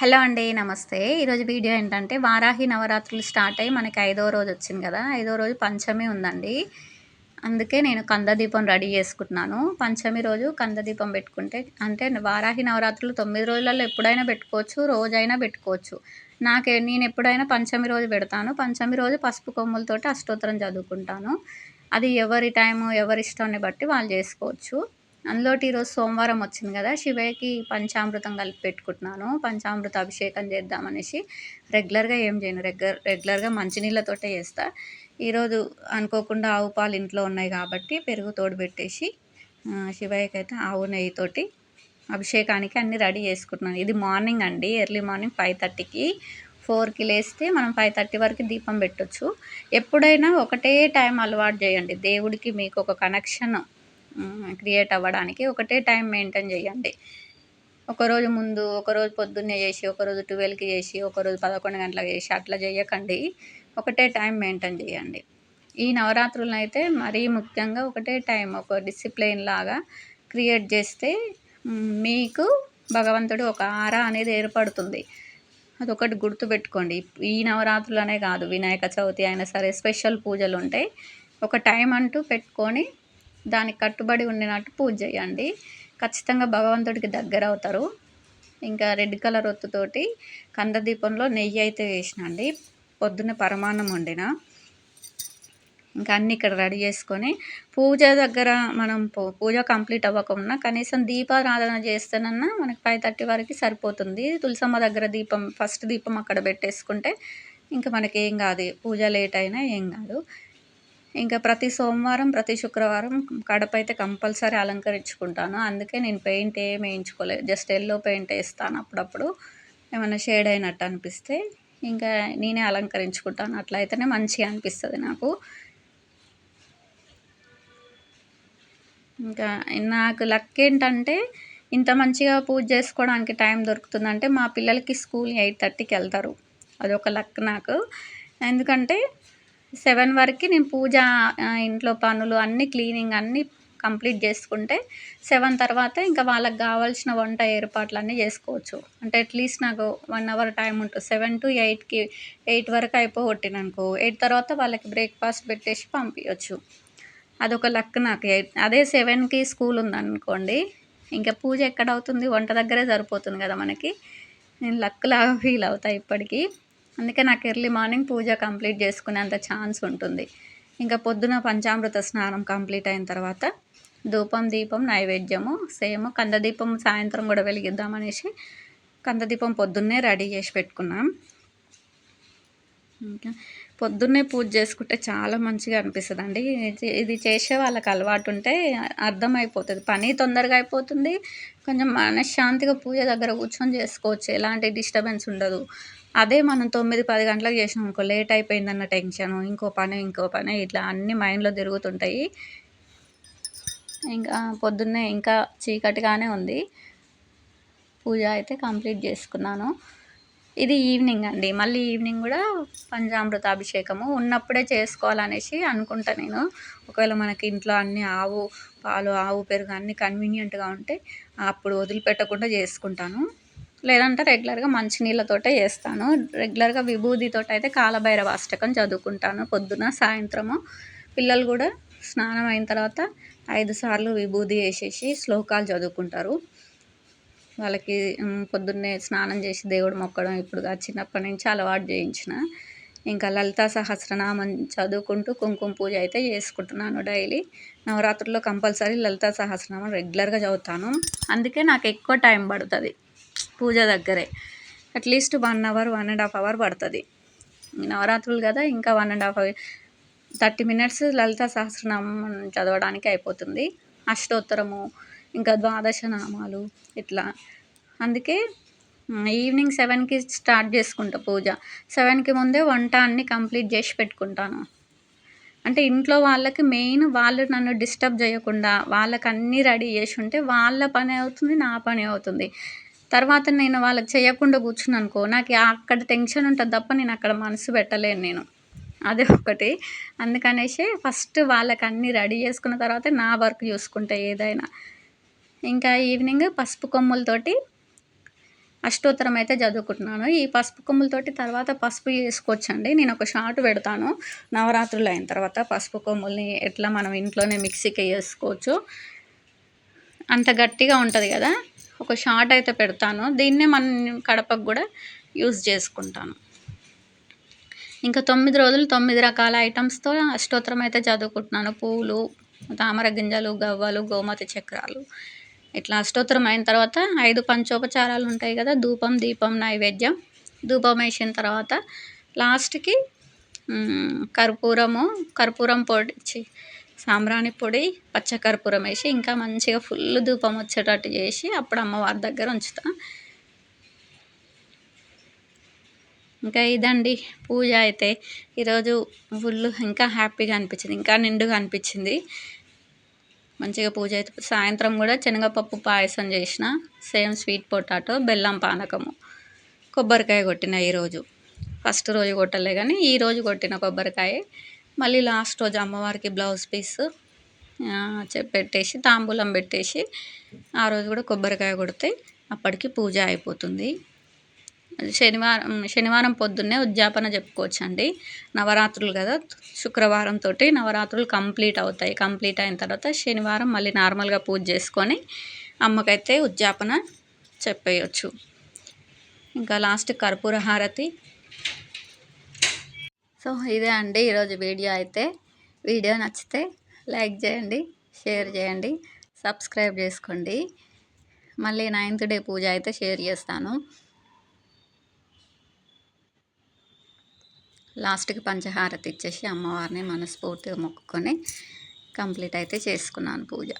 Hello అండి నమస్తే. ఈరోజు వీడియో ఏంటంటే వారాహి నవరాత్రులు స్టార్ట్ అయ్యి మనకి ఐదో రోజు వచ్చింది కదా. ఐదో రోజు పంచమి ఉందండి. అందుకే నేను కందదీపం రెడీ చేసుకుంటున్నాను. పంచమి రోజు కందదీపం పెట్టుకుంటే అంటే వారాహి నవరాత్రులు తొమ్మిది రోజులలో ఎప్పుడైనా పెట్టుకోవచ్చు రోజైనా పెట్టుకోవచ్చు. నాకే నేను ఎప్పుడైనా పంచమి రోజు పెడతాను. పంచమి రోజు పసుపు కొమ్ములతోటి అష్టోత్తరం చదువుకుంటాను. అది ఎవరి టైము ఎవరి ఇష్టాన్ని బట్టి వాళ్ళు చేసుకోవచ్చు. అందులోటి ఈరోజు సోమవారం వచ్చింది కదా శివయ్యకి పంచామృతం కలిపి పెట్టుకుంటున్నాను. పంచామృత అభిషేకం చేద్దామనేసి రెగ్యులర్గా ఏం చేయను రెగ్యులర్ రెగ్యులర్గా మంచినీళ్ళతోటే చేస్తా. ఈరోజు అనుకోకుండా ఆవు పాలు ఇంట్లో ఉన్నాయి కాబట్టి పెరుగు తోడు పెట్టేసి శివయ్యకి అయితే ఆవు నెయ్యితోటి అభిషేకానికి అన్నీ రెడీ చేసుకుంటున్నాను. ఇది మార్నింగ్ అండి ఎర్లీ మార్నింగ్ ఫైవ్ థర్టీకి ఫోర్కి లేస్తే మనం ఫైవ్ థర్టీ వరకు దీపం పెట్టొచ్చు. ఎప్పుడైనా ఒకటే టైం అలవాటు చేయండి దేవుడికి మీకు ఒక కనెక్షన్ క్రియేట్ అవ్వడానికి ఒకటే టైం మెయింటైన్ చేయండి. ఒకరోజు ముందు ఒకరోజు పొద్దున్నే చేసి ఒకరోజు ట్వెల్వ్కి చేసి ఒకరోజు పదకొండు గంటలకు చేసి అట్లా చేయకండి. ఒకటే టైం మెయింటైన్ చేయండి. ఈ నవరాత్రులను అయితే మరీ ముఖ్యంగా ఒకటే టైం ఒక డిసిప్లైన్ లాగా క్రియేట్ చేస్తే మీకు భగవంతుడు ఒక ఆరా అనేది ఏర్పడుతుంది. అదొకటి గుర్తుపెట్టుకోండి. ఈ నవరాత్రులనే కాదు వినాయక చవితి అయినా సరే స్పెషల్ పూజలు ఉంటాయి ఒక టైం అంటూ పెట్టుకొని దానికి కట్టుబడి ఉండినట్టు పూజ చేయండి. ఖచ్చితంగా భగవంతుడికి దగ్గర అవుతారు. ఇంకా రెడ్ కలర్ ఒత్తుతోటి కందదీపంలో నెయ్యి అయితే వేసినండి. పొద్దున్న పరమాన్నం వండిన. ఇంకా అన్నీ ఇక్కడ రెడీ చేసుకొని పూజ దగ్గర మనం పూజ కంప్లీట్ అవ్వకుండా కనీసం దీపారాధన చేస్తేనన్నా మనకి ఫైవ్ థర్టీ వరకు సరిపోతుంది. తులసమ్మ దగ్గర దీపం ఫస్ట్ దీపం అక్కడ పెట్టేసుకుంటే ఇంకా మనకి ఏం కాదు. పూజ లేట్ అయినా ఏం కాదు. ఇంకా ప్రతి సోమవారం ప్రతి శుక్రవారం కడప అయితే కంపల్సరీ అలంకరించుకుంటాను. అందుకే నేను పెయింట్ ఏం వేయించుకోలేదు జస్ట్ ఎల్లో పెయింట్ వేస్తాను అప్పుడప్పుడు. ఏమైనా షేడ్ అయినట్టు అనిపిస్తే ఇంకా నేనే అలంకరించుకుంటాను. అట్లా అయితేనే మంచిగా అనిపిస్తుంది నాకు. ఇంకా నాకు లక్ ఏంటంటే ఇంత మంచిగా పూజ చేసుకోవడానికి టైం దొరుకుతుందంటే మా పిల్లలకి స్కూల్ ఎయిట్ థర్టీకి వెళ్తారు. అదొక లక్ నాకు. ఎందుకంటే సెవెన్ వరకు నేను పూజ ఇంట్లో పనులు అన్నీ క్లీనింగ్ అన్నీ కంప్లీట్ చేసుకుంటే సెవెన్ తర్వాత ఇంకా వాళ్ళకి కావాల్సిన వంట ఏర్పాట్లు అన్నీ చేసుకోవచ్చు. అంటే అట్లీస్ట్ నాకు వన్ అవర్ టైం ఉంటుంది. సెవెన్ టు ఎయిట్కి ఎయిట్ వరకు అయిపోగొట్టిననుకో ఎయిట్ తర్వాత వాళ్ళకి బ్రేక్ఫాస్ట్ పెట్టేసి పంపించవచ్చు అదొక లక్ నాకు. ఎయిట్ అదే సెవెన్కి స్కూల్ ఉందనుకోండి ఇంకా పూజ ఎక్కడ అవుతుంది వంట దగ్గరే సరిపోతుంది కదా మనకి. నేను లక్లాగా ఫీల్ అవుతాయి ఇప్పటికీ. అందుకే నాకు ఎర్లీ మార్నింగ్ పూజ కంప్లీట్ చేసుకునేంత ఛాన్స్ ఉంటుంది. ఇంకా పొద్దున పంచామృత స్నానం కంప్లీట్ అయిన తర్వాత ధూపం దీపం నైవేద్యము సేమ్ కందదీపం సాయంత్రం కూడా వెలిగిద్దామనేసి కందదీపం పొద్దున్నే రెడీ చేసి పెట్టుకున్నాం. ఇంకా పొద్దున్నే పూజ చేసుకుంటే చాలా మంచిగా అనిపిస్తుంది అండి ఇది చేసే వాళ్ళకి అలవాటు ఉంటే అర్థమైపోతుంది. పని తొందరగా అయిపోతుంది. కొంచెం మనశ్శాంతిగా పూజ దగ్గర కూర్చొని చేసుకోవచ్చు. ఎలాంటి డిస్టర్బెన్స్ ఉండదు. అదే మనం తొమ్మిది పది గంటలకు చేసినాం అనుకో లేట్ అయిపోయిందన్న టెన్షన్ ఇంకో పని ఇంకో పని ఇట్లా అన్నీ మైండ్లో తిరుగుతుంటాయి. ఇంకా పొద్దున్నే ఇంకా చీకటిగానే ఉంది. పూజ అయితే కంప్లీట్ చేసుకున్నాను. ఇది ఈవినింగ్ అండి. మళ్ళీ ఈవినింగ్ కూడా పంచామృత అభిషేకము ఉన్నప్పుడే చేసుకోవాలనేసి అనుకుంటా నేను. ఒకవేళ మనకి ఇంట్లో అన్ని ఆవు పాలు ఆవు పెరుగు అన్నీ కన్వీనియంట్గా ఉంటే అప్పుడు వదిలిపెట్టకుండా చేసుకుంటాను. లేదంటే రెగ్యులర్గా మంచినీళ్ళతోటే చేస్తాను. రెగ్యులర్గా విభూతితో అయితే కాలభైరవ అష్టకం చదువుకుంటాను పొద్దున సాయంత్రము. పిల్లలు కూడా స్నానం అయిన తర్వాత ఐదు సార్లు విభూది వేసేసి శ్లోకాలు చదువుకుంటారు. వాళ్ళకి పొద్దున్నే స్నానం చేసి దేవుడు మొక్కడం ఇప్పుడు చిన్నప్పటి నుంచి అలవాటు చేయించిన. ఇంకా లలితా సహస్రనామం చదువుకుంటూ కుంకుమ పూజ అయితే చేసుకుంటున్నాను డైలీ. నవరాత్రుల్లో కంపల్సరీ లలితా సహస్రనామం రెగ్యులర్గా చదువుతాను. అందుకే నాకు ఎక్కువ టైం పడుతుంది. పూజ దగ్గరే. At least one hour one and half hour పడుతుంది. నవరాత్రులు కదా ఇంకా one and half thirty minutes Lalitha Sahasranamam చదవడానికి అయిపోతుంది. అష్టోత్తరము ఇంకా ద్వాదశ నామాలు ఇట్లా. అందుకే ఈవినింగ్ సెవెన్కి స్టార్ట్ చేసుకుంటా పూజ. సెవెన్కి ముందే వంట అన్నీ కంప్లీట్ చేసి పెట్టుకుంటాను. అంటే ఇంట్లో వాళ్ళకి మెయిన్ వాళ్ళు నన్ను డిస్టర్బ్ చేయకుండా వాళ్ళకి అన్నీ రెడీ చేసి ఉంటే వాళ్ళ పని అవుతుంది నా పని అవుతుంది. తర్వాత నేను వాళ్ళకి చేయకుండా కూర్చున్నాను అనుకో నాకు అక్కడ టెన్షన్ ఉంటుంది తప్ప నేను అక్కడ మనసు పెట్టలేను నేను. అదే ఒకటి. అందుకనేసి ఫస్ట్ వాళ్ళకి అన్నీ రెడీ చేసుకున్న తర్వాత నా వర్క్ చూసుకుంటా ఏదైనా. ఇంకా ఈవినింగ్ పసుపు కొమ్ములతోటి అష్టోత్తరం అయితే చదువుకుంటున్నాను. ఈ పసుపు కొమ్ములతోటి తర్వాత పసుపు చేసుకోవచ్చండి నేను ఒక షార్ట్ పెడతాను. నవరాత్రులు అయిన తర్వాత పసుపు కొమ్ముల్ని ఎట్లా మనం ఇంట్లోనే మిక్సీకి వేసుకోవచ్చు. అంత గట్టిగా ఉంటుంది కదా? ఒక షార్ట్ అయితే పెడతాను. దీన్నే మనం కడపకు కూడా యూజ్ చేసుకుంటాను. ఇంకా తొమ్మిది రోజులు తొమ్మిది రకాల ఐటమ్స్తో అష్టోత్తరం అయితే చదువుకుంటున్నాను. పూలు తామర గింజలు గవ్వలు గోమతి చక్రాలు. ఇట్లా అష్టోత్తరం అయిన తర్వాత ఐదు పంచోపచారాలు ఉంటాయి కదా. ధూపం దీపం నైవేద్యం. ధూపం వేసిన తర్వాత లాస్ట్కి కర్పూరము కర్పూరం పొడి చి సాంబ్రాణి పొడి పచ్చకర్పూరం వేసి ఇంకా మంచిగా ఫుల్ ధూపం వచ్చేటట్టు చేసి అప్పుడు అమ్మవారి దగ్గర ఉంచుతా. ఇంకా ఇదండి పూజ అయితే. ఈరోజు ఫుల్ ఇంకా హ్యాపీగా అనిపించింది ఇంకా నిండుగా అనిపించింది. మంచిగా పూజ అయితే. సాయంత్రం కూడా శనగపప్పు పాయసం చేసిన సేమ్ స్వీట్ పొటాటో బెల్లం పానకము కొబ్బరికాయ కొట్టిన ఈరోజు. ఫస్ట్ రోజు కొట్టలే కానీ ఈరోజు కొట్టిన కొబ్బరికాయ. మళ్ళీ లాస్ట్ రోజు అమ్మవారికి బ్లౌజ్ పీస్ పెట్టేసి తాంబూలం పెట్టేసి ఆ రోజు కూడా కొబ్బరికాయ కొడితే అప్పటికి పూజ అయిపోతుంది. శనివారం శనివారం పొద్దున్నే ఉద్యాపన చెప్పుకోవచ్చండి. నవరాత్రులు కదా శుక్రవారం తోటి నవరాత్రులు కంప్లీట్ అవుతాయి. కంప్లీట్ అయిన తర్వాత శనివారం మళ్ళీ నార్మల్గా పూజ చేసుకొని అమ్మకైతే ఉద్యాపన చెప్పేయచ్చు. ఇంకా లాస్ట్ కర్పూర హారతి సో ఇదే అండి ఈరోజు వీడియో అయితే. వీడియో నచ్చితే లైక్ చేయండి షేర్ చేయండి సబ్స్క్రైబ్ చేసుకోండి. మళ్ళీ నైన్త్ డే పూజ అయితే షేర్ చేస్తాను. లాస్ట్కి పంచహారతి ఇచ్చేసి అమ్మవారిని మనస్ఫూర్తిగా మొక్కుకొని కంప్లీట్ అయితే చేసుకున్నాను పూజ.